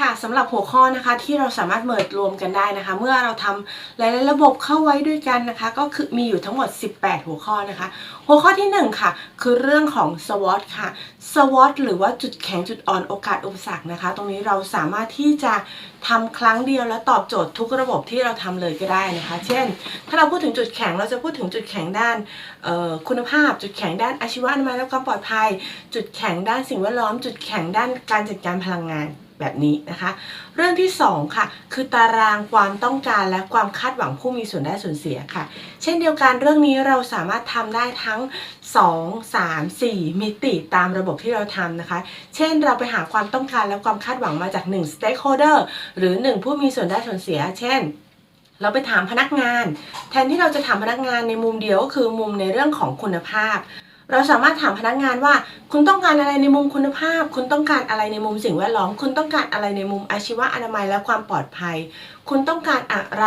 ค่ะสำหรับหัวข้อนะคะที่เราสามารถเมิร์รวมกันได้นะคะ เมื่อเราทำหลายๆระบบเข้าไว้ด้วยกันนะคะ ก็คือมีอยู่ทั้งหมด 18 หัวข้อนะคะ หัวข้อที่ 1 ค่ะ คือเรื่องของ SWOT ค่ะ SWOT หรือว่าจุดแข็งจุดอ่อนโอกาสอุปสรรคนะคะ ตรงนี้เราสามารถที่จะทำครั้งเดียวและตอบโจทย์ทุกระบบที่เราทำเลยก็ได้นะคะ เช่น ถ้าเราพูดถึงจุดแข็งเราจะพูดถึงจุดแข็งด้านคุณภาพ จุดแข็งด้านอาชีวะอนามัยและความปลอดภัย จุดแข็งด้านสิ่งแวดล้อม จุดแข็งด้านการจัดการพลังงาน แบบนี้นะคะ เรื่องที่ 2 ค่ะ คือตารางความต้องการและความคาดหวังผู้มีส่วนได้ส่วนเสียค่ะ เช่นเดียวกันเรื่องนี้เราสามารถทำได้ทั้ง 2 3 4 มิติตามระบบที่เราทำนะคะ เช่นเราไปหาความต้องการและความคาดหวังมาจาก 1 stakeholder หรือ 1 ผู้มีส่วนได้ส่วนเสีย เช่นเราไปถามพนักงาน แทนที่เราจะถามพนักงานในมุมเดียวก็คือมุมในเรื่องของคุณภาพ เราสามารถถามพนักงานว่า คุณต้องการอะไรในมุมคุณภาพ คุณต้องการอะไรในมุมสิ่งแวดล้อม คุณต้องการอะไรในมุมอาชีวะอนามัยและความปลอดภัย คุณต้องการอะไร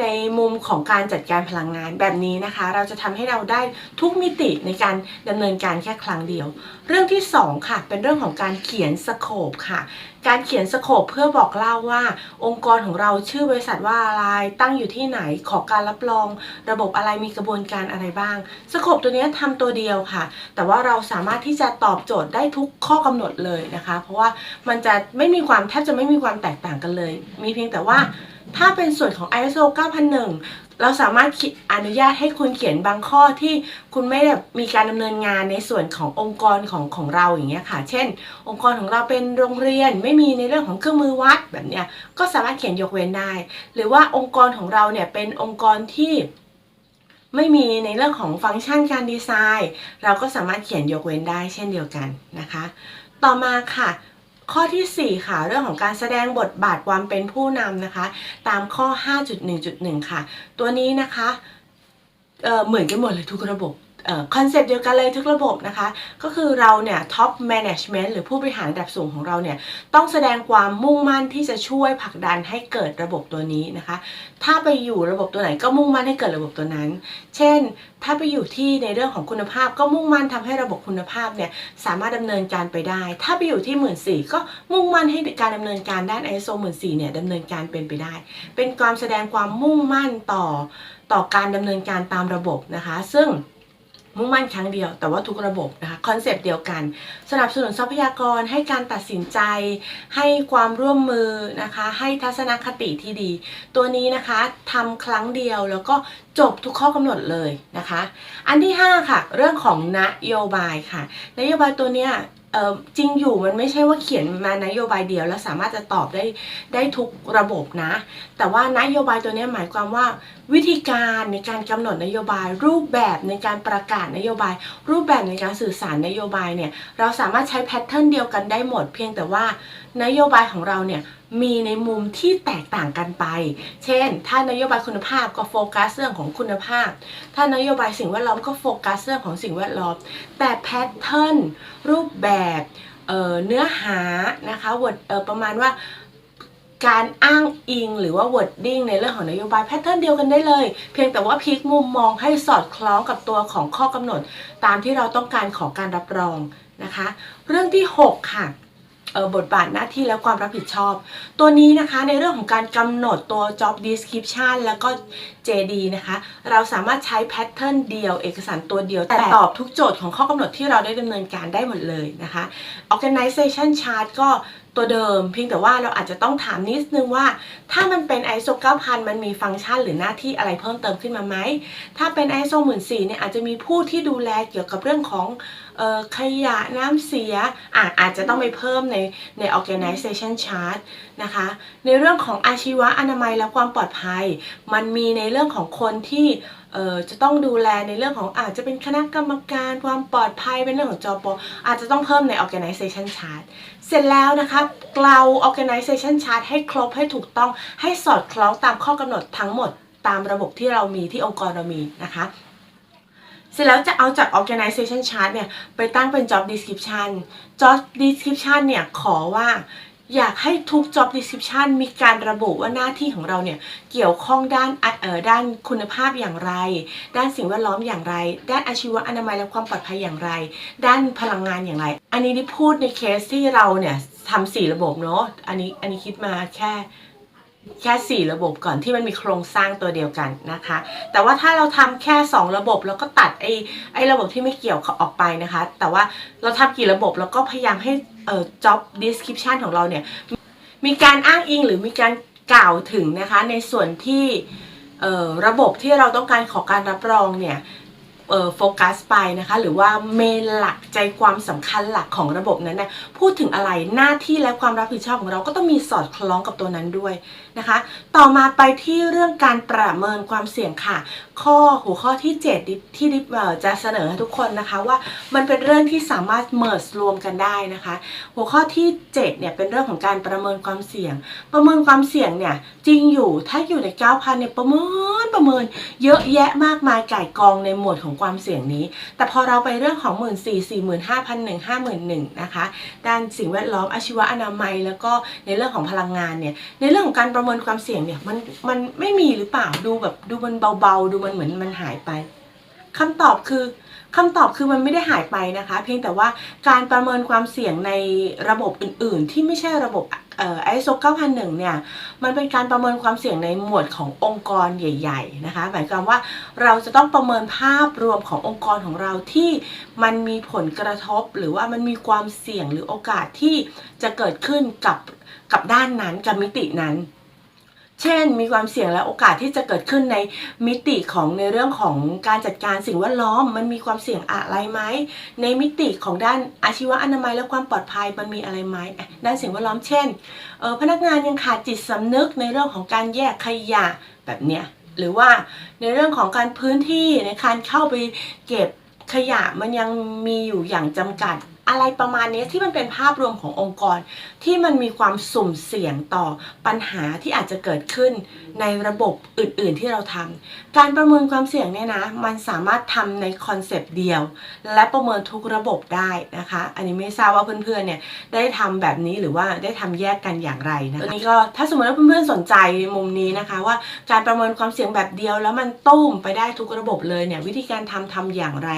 ในมุมของการจัดการพลังงานแบบนี้นะคะ เราจะทำให้เราได้ทุกมิติในการดำเนินการแค่ครั้งเดียว เรื่องที่ 2 ค่ะ เป็นเรื่องของการเขียนสโคปค่ะการเขียนสโคปเพื่อบอกเล่าว่า องค์กรของเราชื่อบริษัทว่าอะไร ตั้งอยู่ที่ไหน ขอการรับรอง ระบบอะไรมีกระบวนการอะไรบ้าง สโคปตัวนี้ทำตัวเดียวค่ะ แต่ว่าเราสามารถที่จะตอบโจทย์ได้ทุกข้อกำหนดเลยนะคะ เพราะว่ามันจะไม่มีความแทบจะไม่มีความแตกต่างกันเลย มีเพียงแต่ว่าถ้าเป็นส่วนของ ISO 9001 เราสามารถอนุญาตให้คุณเขียนบางข้อที่คุณไม่ได้มีการดำเนินงานในส่วนขององค์กรของของเราอย่างเงี้ยค่ะ เช่น องค์กรของเราเป็นโรงเรียนไม่มีในเรื่องของเครื่องมือวัดแบบเนี้ยก็สามารถเขียนยกเว้นได้ หรือว่าองค์กรของเราเนี่ยเป็นองค์กรที่ไม่มีในเรื่องของฟังก์ชันการดีไซน์ เราก็สามารถเขียนยกเว้นได้เช่นเดียวกันนะคะ ต่อมาค่ะ ข้อทีสี่ 4 ค่ะเรื่องของการแสดงบทบาทความเป็นผู้นำนะคะ ตามข้อ 5.1.1 ค่ะ ตัวนี้นะคะเเหมือนกันหมดเลยทุกระบบ คอนเซปต์เดียวกันเลยทุกระบบนะคะ ก็คือเราเนี่ยท็อปแมネจเมนต์หรือผู้บริหารระดับสูงของเราเนี่ยต้องแสดงความมุ่งมั่นที่จะช่วยผลักดันให้เกิดระบบตัวนี้นะคะ ถ้าไปอยู่ระบบตัวไหนก็มุ่งมั่นให้เกิดระบบตัวนั้น เช่น ถ้าไปอยู่ที่ในเรื่องของคุณภาพ ก็มุ่งมั่นทำให้ระบบคุณภาพเนี่ยสามารถดำเนินการไปได้ ถ้าไปอยู่ที่หมื่นสี่ก็มุ่งมั่นให้การดำเนินการด้าน ISO หมื่นสี่เนี่ยดำเนินการเป็นไปได้ เป็นความแสดงความมุ่งมั่นต่อต่อการดำเนินการตามระบบนะคะ ซึ่ง มุ่งมั่นครั้งเดียว แต่ว่าทุกระบบนะคะคอนเซปต์เดียวกัน สนับสนุนทรัพยากรให้การตัดสินใจ ให้ความร่วมมือนะคะ ให้ทัศนคติที่ดี ตัวนี้นะคะทำครั้งเดียวแล้วก็จบทุกข้อกำหนดเลยนะคะ อันที่ 5 ค่ะ เรื่องของนโยบายค่ะ นโยบายตัวเนี้ย จริงอยู่มันไม่ใช่ว่าเขียนมานโยบายเดียว แล้วสามารถจะตอบได้ได้ทุกระบบนะ แต่ว่านโยบายตัวนี้หมายความว่า วิธีการในการกำหนดนโยบาย รูปแบบในการประกาศนโยบาย รูปแบบในการสื่อสารนโยบายเนี่ยเราสามารถใช้แพทเทิร์นเดียวกันได้หมด เพียงแต่ว่านโยบายของเราเนี่ย มีในมุมที่แตกต่างกันไป เช่น ถ้านโยบายคุณภาพก็โฟกัสเรื่องของคุณภาพ ถ้านโยบายสิ่งแวดล้อมก็โฟกัสเรื่องของสิ่งแวดล้อม แต่แพทเทิร์นรูปแบบเเนื้อหานะคะวอ่อประมาณว่าการอ้างอิงหรือว่า wording ในเรื่องของนโยบายแพทเทิร์นเดียวกันได้เลย เพียงแต่ว่าพลิกมุมมองให้สอดคล้องกับตัวของข้อกำหนด ตามที่เราต้องการขอการรับรองนะคะ เรื่องที่ 6 ค่ะ บทบาทหน้าที่และความรับผิดชอบ ตัวนี้นะคะในเรื่องของการกำหนดตัว job description แล้วก็ JD นะคะ เราสามารถใช้แพทเทิร์นเดียว เอกสารตัวเดียว แต่ตอบทุกโจทย์ของข้อกำหนดที่เราได้ดำเนินการได้หมดเลยนะคะ organization chart ก็ตัวเดิม เพียงแต่ว่าเราอาจจะต้องถามนิดนึงว่า ถ้ามันเป็น ISO 9000 มันมีฟังก์ชันหรือหน้าที่อะไรเพิ่มเติมขึ้นมาไหม ถ้าเป็น ISO 14000เนี่ยอาจจะมีผู้ที่ดูแลเกี่ยวกับเรื่องของออขยะน้ำเสียออาจจะต้องไปเพิ่มในใน organization chart นะคะ ในเรื่องของอาชีวะอนามัยและความปลอดภัย มันมีในเรื่องของคนที่ จะต้องดูแลในเรื่องของอาจจะเป็นคณะกรรมการความปลอดภัยเป็นเรื่องของจอปออาจจะต้องเพิ่มใน organization chart เสร็จแล้วนะคะเรา organization chart ให้ครบให้ถูกต้องให้สอดคล้องตามข้อกำหนดทั้งหมดตามระบบที่เรามีที่องค์กรเรามีนะคะเสร็จแล้วจะเอาจาก organization chart เนี่ยไปตั้งเป็น job description job description เนี่ยขอว่า อยากให้ทุก job description มีการระบุว่าหน้าที่ของเราเนี่ยเกี่ยวข้องด้านเอ่อด้านคุณภาพอย่างไร ด้านสิ่งแวดล้อมอย่างไร ด้านอาชีวะอนามัยและความปลอดภัยอย่างไร ด้านพลังงานอย่างไร อันนี้ที่พูดในเคสที่เราเนี่ยทำสี่ระบบเนาะอันนี้อันนี้คิดมาแค่ แค่สี่ระบบก่อนที่มันมีโครงสร้างตัวเดียวกันนะคะ แต่ว่าถ้าเราทำแค่สองระบบแล้วก็ตัดไอ้ไอ้ระบบที่ไม่เกี่ยวออกไปนะคะ แต่ว่าเราทำกี่ระบบแล้วก็พยายามให้เอ่อ job description ของเราเนี่ย มีการอ้างอิงหรือมีการกล่าวถึงนะคะในส่วนที่เอ่อระบบที่เราต้องการขอการรับรองเนี่ย โฟกัสไปนะคะ หรือว่าเมนหลักใจความสำคัญหลักของระบบนั้นนะพูดถึงอะไรหน้าที่และความรับผิดชอบของเราก็ต้องมีสอดคล้องกับตัวนั้นด้วยนะคะ ต่อมาไปที่เรื่องการประเมินความเสี่ยงค่ะ ข้อหัวข้อที่7ดิที่ดิบจะเสนอให้ทุกคนนะคะว่ามันเป็นเรื่องที่สามารถ merge รวมกันได้นะคะ หัวข้อที่ 7 เนี่ยเป็นเรื่องของการประเมินความเสี่ยง ประเมินความเสี่ยงเนี่ยจริงอยู่ถ้าอยู่ใน 9,000เนี่ยประเมินประเมิน เยอะแยะมากมายไก่กองในหมวดของความเสี่ยงนี้ แต่พอเราไปเรื่องของ 1 4 0 0 0 4 5 0 0 1 5 1 0 0นะคะด้านสิ่งแวดล้อมอาชีวะอนามัย แล้วก็ในเรื่องของพลังงานเนี่ยในเรื่องของการประเมินความเสี่ยงเนี่ยมันมันไม่มีหรือเปล่าดูแบบดูมันเบาๆดูมันเหมือนมันหายไปคำตอบคือคำตอบคือมันไม่ได้หายไปนะคะ เพียงแต่ว่าการประเมินความเสี่ยงในระบบอื่น ๆ ที่ไม่ใช่ระบบเอ่อ ISO 9001 เนี่ย มันเป็นการประเมินความเสี่ยงในหมวดขององค์กรใหญ่ ๆ นะคะ หมายความว่าเราจะต้องประเมินภาพรวมขององค์กรของเราที่มันมีผลกระทบ หรือว่ามันมีความเสี่ยงหรือโอกาสที่จะเกิดขึ้นกับกับด้านนั้นกับมิตินั้น เช่น มีความเสี่ยงและโอกาสที่จะเกิดขึ้นในมิติของในเรื่องของการจัดการสิ่งแวดล้อม มันมีความเสี่ยงอะไรไหมในมิติของด้านอาชีวะอนามัยและความปลอดภัยมันมีอะไรไหมด้านสิ่งแวดล้อมเช่นออพนักงานยังขาดจิตสำนึกในเรื่องของการแยกขยะแบบเนี้ยหรือว่าในเรื่องของการพื้นที่ในการเข้าไปเก็บขยะมันยังมีอยู่อย่างจำกัด อะไรประมาณนี้ที่มันเป็นภาพรวมขององค์กร ที่มันมีความสุ่มเสี่ยงต่อปัญหาที่อาจจะเกิดขึ้นในระบบอื่นๆที่เราทำการประเมินความเสี่ยงเนี่ยนะมันสามารถทำในคอนเซปต์เดียว และประเมินทุกระบบได้นะคะ อันนี้ไม่ทราบว่าเพื่อนๆเนี่ยได้ทำแบบนี้หรือว่าได้ทำแยกกันอย่างไรนะอันนี้ก็ถ้าสมมติว่าเพื่อนๆสนใจมุมนี้นะคะ ว่าการประเมินความเสี่ยงแบบเดียว แล้วมันตุ้มไปได้ทุกระบบเลยเนี่ยวิธีการทำทำอย่างไร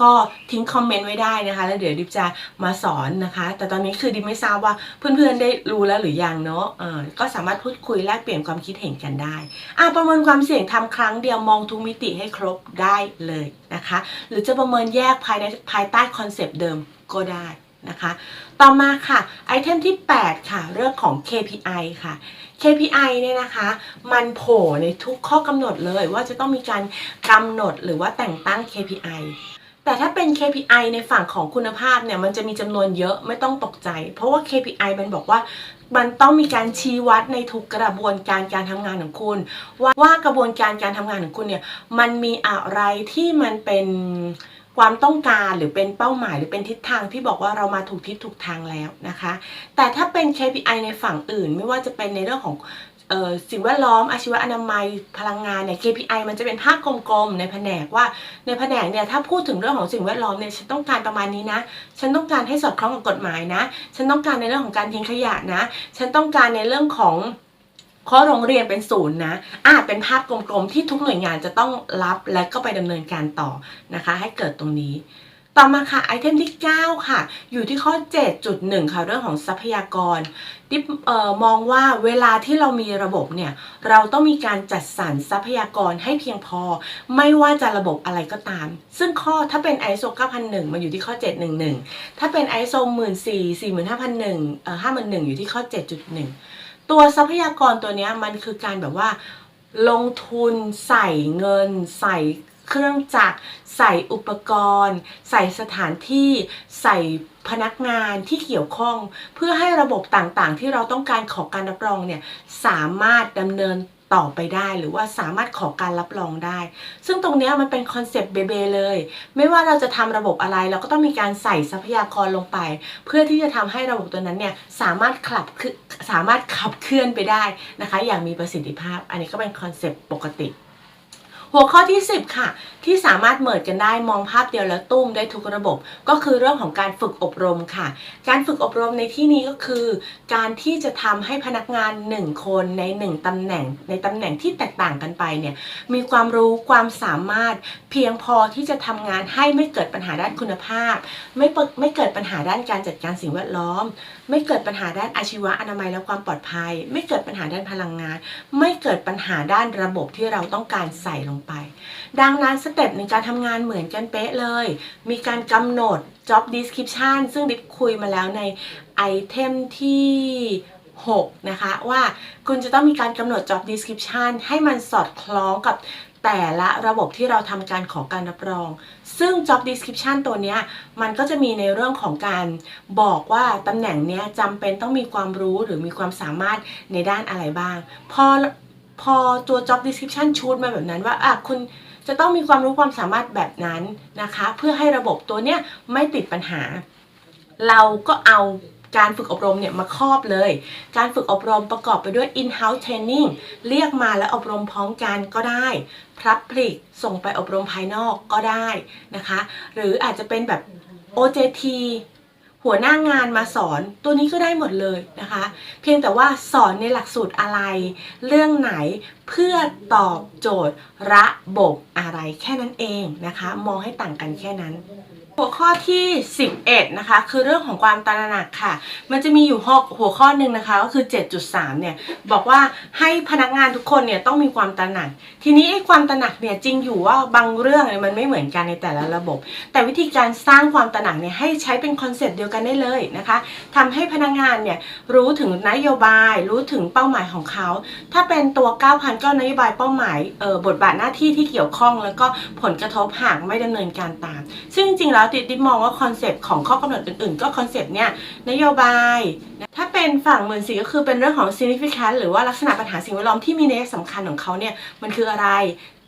ก็ทิ้งคอมเมนต์ไว้ได้นะคะ แล้วเดี๋ยวดิบจะมาสอนนะคะ แต่ตอนนี้คือดิไม่ทราบว่าเพื่อนๆได้รู้แล้วหรือยังเนาะเออก็สามารถพูดคุยแลกเปลี่ยนความคิดเห็นกันได้อะประเมินความเสี่ยงทำครั้งเดียวมองทุกมิติให้ครบได้เลยนะคะ หรือจะประเมินแยกภายในภายใต้คอนเซปต์เดิมก็ได้นะคะ ต่อมาค่ะไอเทมที่ 8 ค่ะ เรื่องของ KPI ค่ะ KPI เนี่ยนะคะ มันโผล่ในทุกข้อกำหนดเลยว่าจะต้องมีการกำหนดหรือว่าแต่งตั้ง KPI แต่ถ้าเป็น KPI ในฝั่งของคุณภาพเนี่ยมันจะมีจำนวนเยอะไม่ต้องตกใจ เพราะว่า KPI มันบอกว่ามันต้องมีการชี้วัดในทุกกระบวนการการทำงานของคุณ ว่าว่ากระบวนการการทำงานของคุณเนี่ยมันมีอะไรที่มันเป็นความต้องการหรือเป็นเป้าหมายหรือเป็นทิศทางที่บอกว่าเรามาถูกทิศถูกทางแล้วนะคะ แต่ถ้าเป็น KPI ในฝั่งอื่น ไม่ว่าจะเป็นในเรื่องของ สิ่งแวดล้อมอาชีวะอนามัยพลังงานเนี่ย KPI มันจะเป็นภาพกลมๆในแผนกว่าในแผนกเนี่ยถ้าพูดถึงเรื่องของสิ่งแวดล้อมเนี่ยฉันต้องการประมาณนี้นะ ฉันต้องการให้สอดคล้องกับกฎหมายนะ ฉันต้องการในเรื่องของการทิ้งขยะนะ ฉันต้องการในเรื่องของข้อโรงเรียนเป็นศูนย์นะอ่าเป็นภาพกลมๆที่ทุกหน่วยงานจะต้องรับและก็ไปดำเนินการต่อนะคะ ให้เกิดตรงนี้ต่อมาค่ะไอเทมที่ 9 ค่ะ อยู่ที่ข้อ 7.1 ค่ะ เรื่องของทรัพยากร ดิบมองว่าเวลาที่เรามีระบบเนี่ย เราต้องมีการจัดสรรทรัพยากรให้เพียงพอ ไม่ว่าจะระบบอะไรก็ตาม ซึ่งข้อถ้าเป็น ISO 9001 มันอยู่ที่ข้อ 711 ถ้าเป็น ISO 14000 45001เอ่อ51000อยู่ที่ข้อ 7.1 ตัวทรัพยากรตัวนี้มันคือการแบบว่า ลงทุนใส่เงิน ใส่เครื่องจักร ใส่อุปกรณ์ ใส่สถานที่ ใส่ พนักงานที่เกี่ยวข้อง เพื่อให้ระบบต่างๆ ที่เราต้องการขอการรับรองเนี่ยสามารถดำเนินต่อไปได้หรือว่าสามารถขอการรับรองได้ ซึ่งตรงนี้มันเป็นคอนเซปต์เบๆเลย ไม่ว่าเราจะทำระบบอะไร เราก็ต้องมีการใส่ทรัพยากรลงไป เพื่อที่จะทำให้ระบบตัวนั้นเนี่ยสามารถขับสามารถขับเคลื่อนไปได้นะคะ อย่างมีประสิทธิภาพ อันนี้ก็เป็นคอนเซปต์ปกติ หัวข้อที่ 10 ค่ะ ที่สามารถเมิดกันได้มองภาพเดียวแล้วตุ้มได้ทุกระบบ ก็คือเรื่องของการฝึกอบรมค่ะ การฝึกอบรมในที่นี้ก็คือ การที่จะทำให้พนักงาน 1 คนใน 1ตำแหน่ง ในตำแหน่งที่แตกต่างกันไปเนี่ยมีความรู้ความสามารถเพียงพอที่จะทำงานให้ไม่เกิดปัญหาด้านคุณภาพ ไม่เปิไม่เกิดปัญหาด้านการจัดการสิ่งแวดล้อม ไม่เกิดปัญหาด้านอาชีวะอนามัยและความปลอดภัย ไม่เกิดปัญหาด้านพลังงาน ไม่เกิดปัญหาด้านระบบที่เราต้องการใส่ลงไป ดังนั้นสเต็ปในการทำงานเหมือนกันเป๊ะเลย มีการกำหนด job description ซึ่งดิบคุยมาแล้วในไอเทมที่ 6 นะคะ ว่าคุณจะต้องมีการกำหนด job description ให้มันสอดคล้องกับแต่ละระบบที่เราทำการขอการรับรอง ซึ่ง job description ตัวนี้มันก็จะมีในเรื่องของการบอกว่าตำแหน่งนี้จำเป็นต้องมีความรู้หรือมีความสามารถในด้านอะไรบ้าง พอ พอตัว job description ชูดมาแบบนั้นว่าอะคุณจะต้องมีความรู้ความสามารถแบบนั้นนะคะ เพื่อให้ระบบตัวเนี้ยไม่ติดปัญหา เราก็เอาการฝึกอบรมเนี่ยมาครอบเลย การฝึกอบรมประกอบไปด้วย in-house training เรียกมาแล้วอบรมพร้อมกันก็ได้พับพลิกส่งไปอบรมภายนอกก็ได้นะคะ หรืออาจจะเป็นแบบ OJT หัวหน้างานมาสอนตัวนี้ก็ได้หมดเลยนะคะ เพียงแต่ว่าสอนในหลักสูตรอะไร เรื่องไหนเพื่อตอบโจทย์ระบบอะไรแค่นั้นเองนะคะ มองให้ต่างกันแค่นั้น หัวข้อที่ 11 นะคะ คือเรื่องของความตระหนักค่ะ มันจะมีอยู่หัวหัวข้อหนึ่งนะคะ ก็คือ 7.3 เนี่ย บอกว่าให้พนักงานทุกคนเนี่ยต้องมีความตระหนัก ทีนี้ไอ้ความตระหนักเนี่ยจริงอยู่ว่าบางเรื่องเนี่ยมันไม่เหมือนกันในแต่ละระบบ แต่วิธีการสร้างความตระหนักเนี่ยให้ใช้เป็นคอนเซ็ปต์เดียวกันได้เลยนะคะทำให้พนักงานเนี่ยรู้ถึงนโยบาย รู้ถึงเป้าหมายของเขา ถ้าเป็นตัว 9,000ก็นโยบายเป้าหมายเอ่อบทบาทหน้าที่ที่เกี่ยวข้อง แล้วก็ผลกระทบหากไม่ดำเนินการตาม ซึ่งจริงแล้วติดดิมมองว่าคอนเซปต์ของข้อกำหนดอื่นๆ ก็คอนเซปต์เนี่ยนโยบาย ถ้าเป็นฝั่งหมื่นสีก็คือเป็นเรื่องของ significant หรือว่าลักษณะปัญหาสิ่งแวดล้อมที่มีนัยสำคัญของเขาเนี่ยมันคืออะไร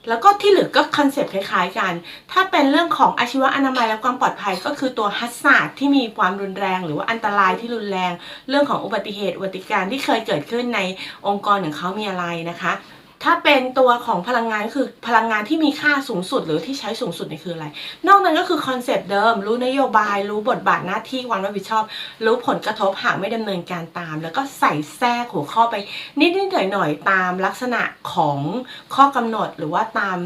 แล้วก็ที่เหลือก็คอนเซปต์คล้ายๆกัน ถ้าเป็นเรื่องของอาชีวะอนามัยและความปลอดภัยก็คือตัวฮัสซาดที่มีความรุนแรง หรือว่าอันตรายที่รุนแรง เรื่องของอุบัติเหตุอุบัติการณ์ที่เคยเกิดขึ้นในองค์กรของเขามีอะไรนะคะ ถ้าเป็นตัวของพลังงานคือพลังงานที่มีค่าสูงสุดหรือที่ใช้สูงสุดนี่คืออะไร นอกนั้นก็คือคอนเซปต์เดิม รู้นโยบาย รู้บทบาทหน้าที่ความรับผิดชอบ รู้ผลกระทบหากไม่ดำเนินการตาม แล้วก็ใส่แทรกหัวข้อไปนิดๆหน่อยๆตามลักษณะของข้อกำหนดหรือว่าตาม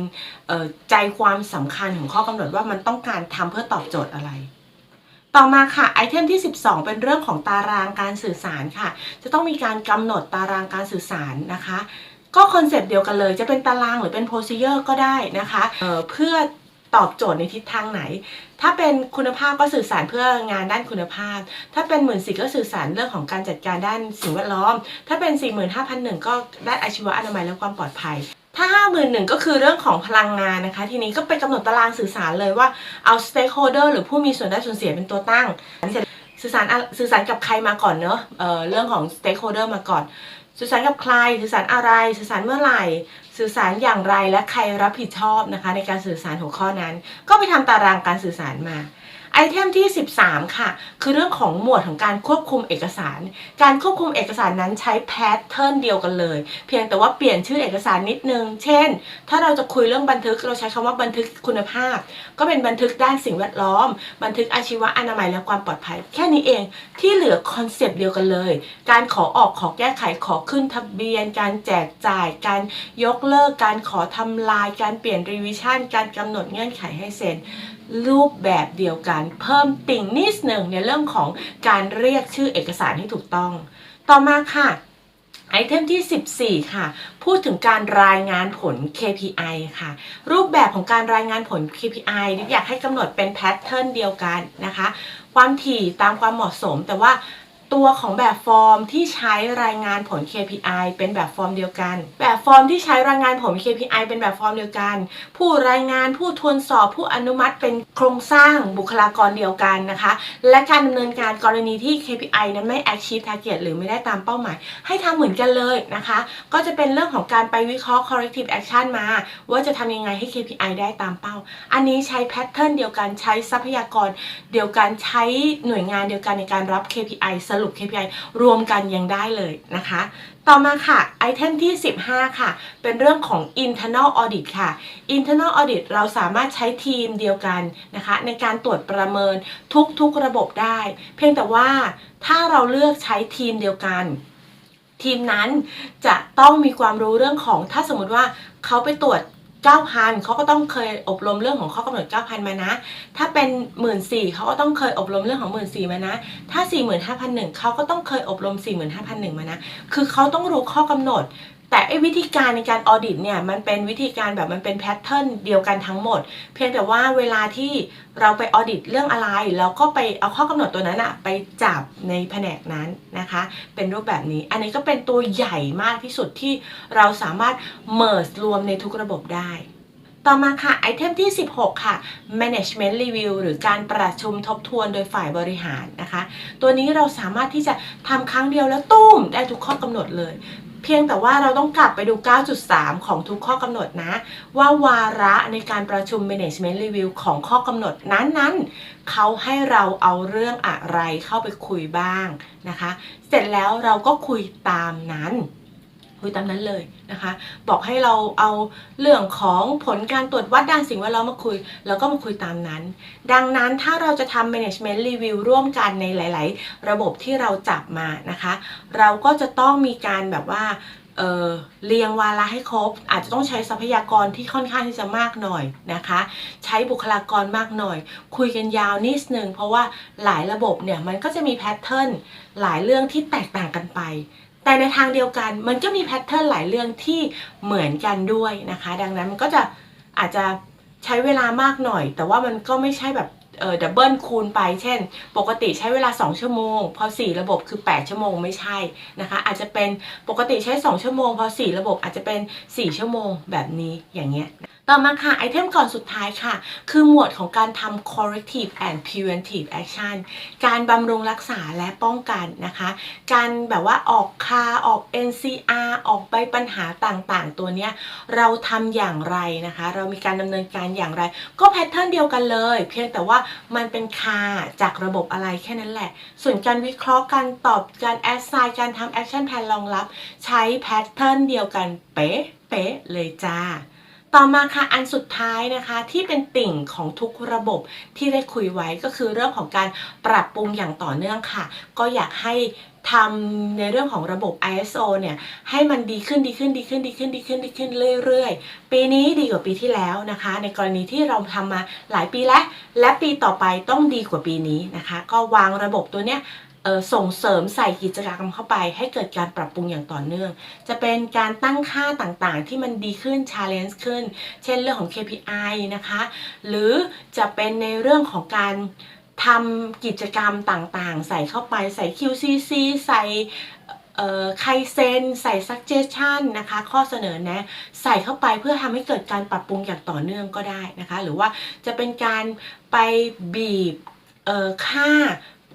ใจความสำคัญของข้อกำหนดว่ามันต้องการทำเพื่อตอบโจทย์อะไรต่อมาค่ะไอเทมที่ 12 เป็นเรื่องของตารางการสื่อสารค่ะ จะต้องมีการกำหนดตารางการสื่อสารนะคะ ก็คอนเซปต์เดียวกันเลยจะเป็นตารางหรือเป็นโพซิเ r อร์ก็ได้นะคะเอ่อเพื่อตอบโจทย์ในทิศทางไหน ถ้าเป็นคุณภาพก็สื่อสารเพื่องานด้านคุณภาพ ถ้าเป็นหมื่นสี่ก็สื่อสารเรื่องของการจัดการด้านสิ่งแวดล้อม ถ้าเป็น 4 5 0 0 1 ก็ด้านอาชีวะอนามัยและความปลอดภัย ถ้า 5 1 0 0 0ก็คือเรื่องของพลังงานนะคะ ทีนี้ก็ไปกำหนดตารางสื่อสารเลยว่าเอา stakeholder หรือผู้มีส่วนได้ส่วนเสียเป็นตัวตั้งสื่อสารอะสื่อสารกับใครมาก่อนเนอะเอ่อเรื่องของ stakeholder มาก่อน สื่อสารกับใคร สื่อสารอะไร สื่อสารเมื่อไหร่ สื่อสารอย่างไรและใครรับผิดชอบนะคะ ในการสื่อสารหัวข้อนั้น ก็ไปทำตารางการสื่อสารมา ไอเทมที่ 13 ค่ะ คือเรื่องของหมวดของการควบคุมเอกสาร การควบคุมเอกสารนั้นใช้แพทเทิร์นเดียวกันเลย เพียงแต่ว่าเปลี่ยนชื่อเอกสารนิดนึง เช่น ถ้าเราจะคุยเรื่องบันทึกเราใช้คำว่าบันทึกคุณภาพ ก็เป็นบันทึกด้านสิ่งแวดล้อม บันทึกอาชีวะอนามัยและความปลอดภัย แค่นี้เองที่เหลือคอนเซปต์เดียวกันเลย การขอออกขอแก้ไขขอขึ้นทะเบียน การแจกจ่าย การยกเลิก การขอทำลาย การเปลี่ยนรีวิชั่นการกำหนดเงื่อนไขให้เซ็น รูปแบบเดียวกัน เพิ่มติ่งนิดหนึ่งในเรื่องของการเรียกชื่อเอกสารให้ถูกต้อง ต่อมาค่ะไอเทมที่ 14 ค่ะ พูดถึงการรายงานผล KPI ค่ะ รูปแบบของการรายงานผล KPI ดิอยากให้กำหนดเป็นแพทเทิร์นเดียวกันนะคะ ความถี่ตามความเหมาะสมแต่ว่า ตัวของแบบฟอร์มที่ใช้รายงานผล KPI เป็นแบบฟอร์มเดียวกัน แบบฟอร์มที่ใช้รายงานผล KPI เป็นแบบฟอร์มเดียวกัน ผู้รายงานผู้ทวนสอบผู้อนุมัติเป็นโครงสร้างบุคลากรเดียวกันนะคะ และการดำเนินการกรณีที่ KPI นั้นไม่ achieve target หรือไม่ได้ตามเป้าหมาย ให้ทำเหมือนกันเลยนะคะ ก็จะเป็นเรื่องของการไปวิเคราะห์ corrective action มา ว่าจะทำยังไงให้ KPI ได้ตามเป้า อันนี้ใช้แพทเทิร์นเดียวกันใช้ทรัพยากรเดียวกันใช้หน่วยงานเดียวกันในการรับ KPI สรุป KPI รวมกันยังได้เลยนะคะ ต่อมาค่ะไอเทมที่ 15 ค่ะ เป็นเรื่องของ internal audit ค่ะ internal audit เราสามารถใช้ทีมเดียวกันนะคะ ในการตรวจประเมินทุกๆระบบได้ เพียงแต่ว่าถ้าเราเลือกใช้ทีมเดียวกันทีมนั้นจะต้องมีความรู้เรื่องของถ้าสมมติว่าเขาไปตรวจ 9,000เขาก็ต้องเคยอบรมเรื่องของข้อกำหนด 9,000 มานะ ถ้าเป็น 1 4ื่นเขาก็ต้องเคยอบรมเรื่องของ 1 4ื่นมานะ ถ้า 45,001เขาก็ต้องเคยอบรม 45,001 มานะ คือเขาต้องรู้ข้อกำหนด แต่ไอ้วิธีการในการออดิตเนี่ยมันเป็นวิธีการแบบมันเป็นแพทเทิร์นเดียวกันทั้งหมด เพียงแต่ว่าเวลาที่เราไปออดิตเรื่องอะไร เราก็ไปเอาข้อกำหนดตัวนั้นอะไปจับในแผนกนั้นนะคะ เป็นรูปแบบนี้ อันนี้ก็เป็นตัวใหญ่มากที่สุดที่เราสามารถ merge รวมในทุกระบบได้ต่อมาค่ะไอเทมที่ 16 ค่ะ management review หรือการประชุมทบทวนโดยฝ่ายบริหารนะคะ ตัวนี้เราสามารถที่จะทำครั้งเดียวแล้วตุ้มได้ทุกข้อกำหนดเลย เพียงแต่ว่าเราต้องกลับไปดู 9.3 ของทุกข้อกำหนดนะ ว่าวาระในการประชุม management review ของข้อกำหนดนั้นๆ เขาให้เราเอาเรื่องอะไรเข้าไปคุยบ้างนะคะ เสร็จแล้วเราก็คุยตามนั้น คุยตามนั้นเลยนะคะ บอกให้เราเอาเรื่องของผลการตรวจวัดด้านสิ่งแวดล้อมมาคุย แล้วก็มาคุยตามนั้น ดังนั้นถ้าเราจะทำ management review ร่วมกันในหลาย ๆ ระบบที่เราจับมานะคะ เราก็จะต้องมีการแบบว่าเเรียงวาระให้ครบ อาจจะต้องใช้ทรัพยากรที่ค่อนข้างที่จะมากหน่อยนะคะ ใช้บุคลากรมากหน่อย คุยกันยาวนิดนึงเพราะว่าหลายระบบเนี่ยมันก็จะมีแพทเทิร์นหลายเรื่องที่แตกต่างกันไป แต่ในทางเดียวกันมันก็มีแพทเทิร์นหลายเรื่องที่เหมือนกันด้วยนะคะ ดังนั้นมันก็จะอาจจะใช้เวลามากหน่อย แต่ว่ามันก็ไม่ใช่แบบเออดับเบิลคูณไป เช่น ปกติใช้เวลา 2 ชั่วโมง พอ 4 ระบบคือ 8 ชั่วโมงไม่ใช่นะคะ อาจจะเป็นปกติใช้ 2 ชั่วโมง พอ 4 ระบบอาจจะเป็น 4 ชั่วโมงแบบนี้อย่างเงี้ย ต่อมาค่ะไอเทมก่อนสุดท้ายค่ะ คือหมวดของการทำ corrective and preventive action การบำรุงรักษาและป้องกันนะคะ การแบบว่าออกคาออก NCR ออกใบปัญหาต่างๆ ตัวเนี้ยเราทำอย่างไรนะคะ เรามีการดำเนินการอย่างไร ก็แพทเทิร์นเดียวกันเลย เพียงแต่ว่ามันเป็นคาจากระบบอะไรแค่นั้นแหละ ส่วนการวิเคราะห์การตอบการแอดไซน์การทำแอคชั่นแพลนรองรับ ใช้แพทเทิร์นเดียวกันเป๊ะเป๊ะเลยจ้า ต่อมาค่ะอันสุดท้ายนะคะที่เป็นติ่งของทุกระบบที่ได้คุยไว้ก็คือเรื่องของการปรับปรุงอย่างต่อเนื่องค่ะ ก็อยากให้ทำในเรื่องของระบบ ISO เนี่ยให้มันดีขึ้นดีขึ้นดีขึ้นดีขึ้นดีขึ้นดีขึ้นเรื่อยๆ ปีนี้ดีกว่าปีที่แล้วนะคะ ในกรณีที่เราทำมาหลายปีแล้ว และปีต่อไปต้องดีกว่าปีนี้นะคะ ก็วางระบบตัวเนี้ย ส่งเสริมใส่กิจกรรมเข้าไป ให้เกิดการปรับปรุงอย่างต่อเนื่อง จะเป็นการตั้งค่าต่างๆ ที่มันดีขึ้น challenge ขึ้น เช่นเรื่องของ KPI นะคะ หรือจะเป็นในเรื่องของการทำกิจกรรมต่างๆ ใส่เข้าไปใส่ QCC ใส่เอ่อไคเซนใส่ suggestion นะคะ ข้อเสนอแนะใส่เข้าไปเพื่อทำให้เกิดการปรับปรุงอย่างต่อเนื่องก็ได้นะคะ หรือว่าจะเป็นการไปบีบค่า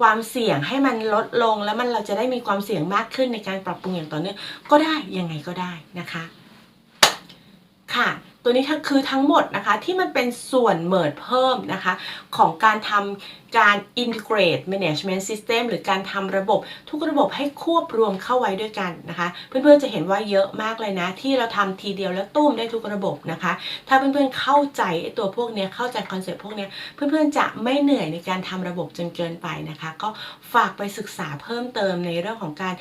ความเสี่ยงให้มันลดลง แล้วมันเราจะได้มีความเสี่ยงมากขึ้นในการปรับปรุงอย่างต่อเนื่องก็ได้ยังไงก็ได้นะคะ ค่ะ ตัวนี้คือทั้งหมดนะคะที่มันเป็นส่วนเหมิดเพิ่มนะคะ ของการทำ การ integrate management system หรือการทำระบบทุกระบบให้ควบรวมเข้าไว้ด้วยกันนะคะ เพื่อนๆจะเห็นว่าเยอะมากเลยนะ ที่เราทำทีเดียวแล้วตุ้มได้ทุกระบบนะคะ ถ้าเพื่อนๆเข้าใจตัวพวกนี้เข้าใจคอนเซ็ปต์พวกนี้เพื่อนๆจะไม่เหนื่อยในการทำระบบจนเกินไปนะคะ ก็ฝากไปศึกษาเพิ่มเติมในเรื่องของการ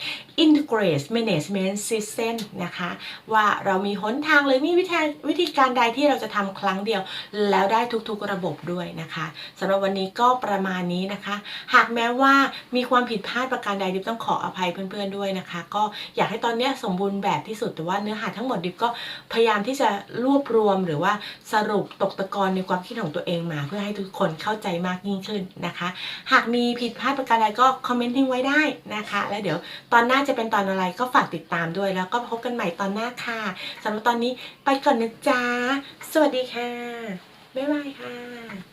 integrate management system นะคะ ว่าเรามีหนทางหรือมีวิธีวิธีการใดที่เราจะทำครั้งเดียว แล้วได้ทุกๆระบบด้วยนะคะสำหรับวันนี้ก็ประมาณนี้นะคะ หากแม้ว่ามีความผิดพลาดประการใดดิบต้องขออภัยเพื่อนๆด้วยนะคะ ก็อยากให้ตอนนี้สมบูรณ์แบบที่สุดแต่ว่าเนื้อหาทั้งหมดดิบก็พยายามที่จะรวบรวมหรือว่าสรุปตกตะกอนในความคิดของตัวเองมา เพื่อให้ทุกคนเข้าใจมากยิ่งขึ้นนะคะ หากมีผิดพลาดประการใดก็คอมเมนต์ทิ้งไว้ได้นะคะ แล้วเดี๋ยวตอนหน้าจะเป็นตอนอะไรก็ฝากติดตามด้วย แล้วก็พบกันใหม่ตอนหน้าค่ะสำหรับตอนนี้ไปก่อนนะจ๊ะสวัสดีค่ะบ๊ายบายค่ะ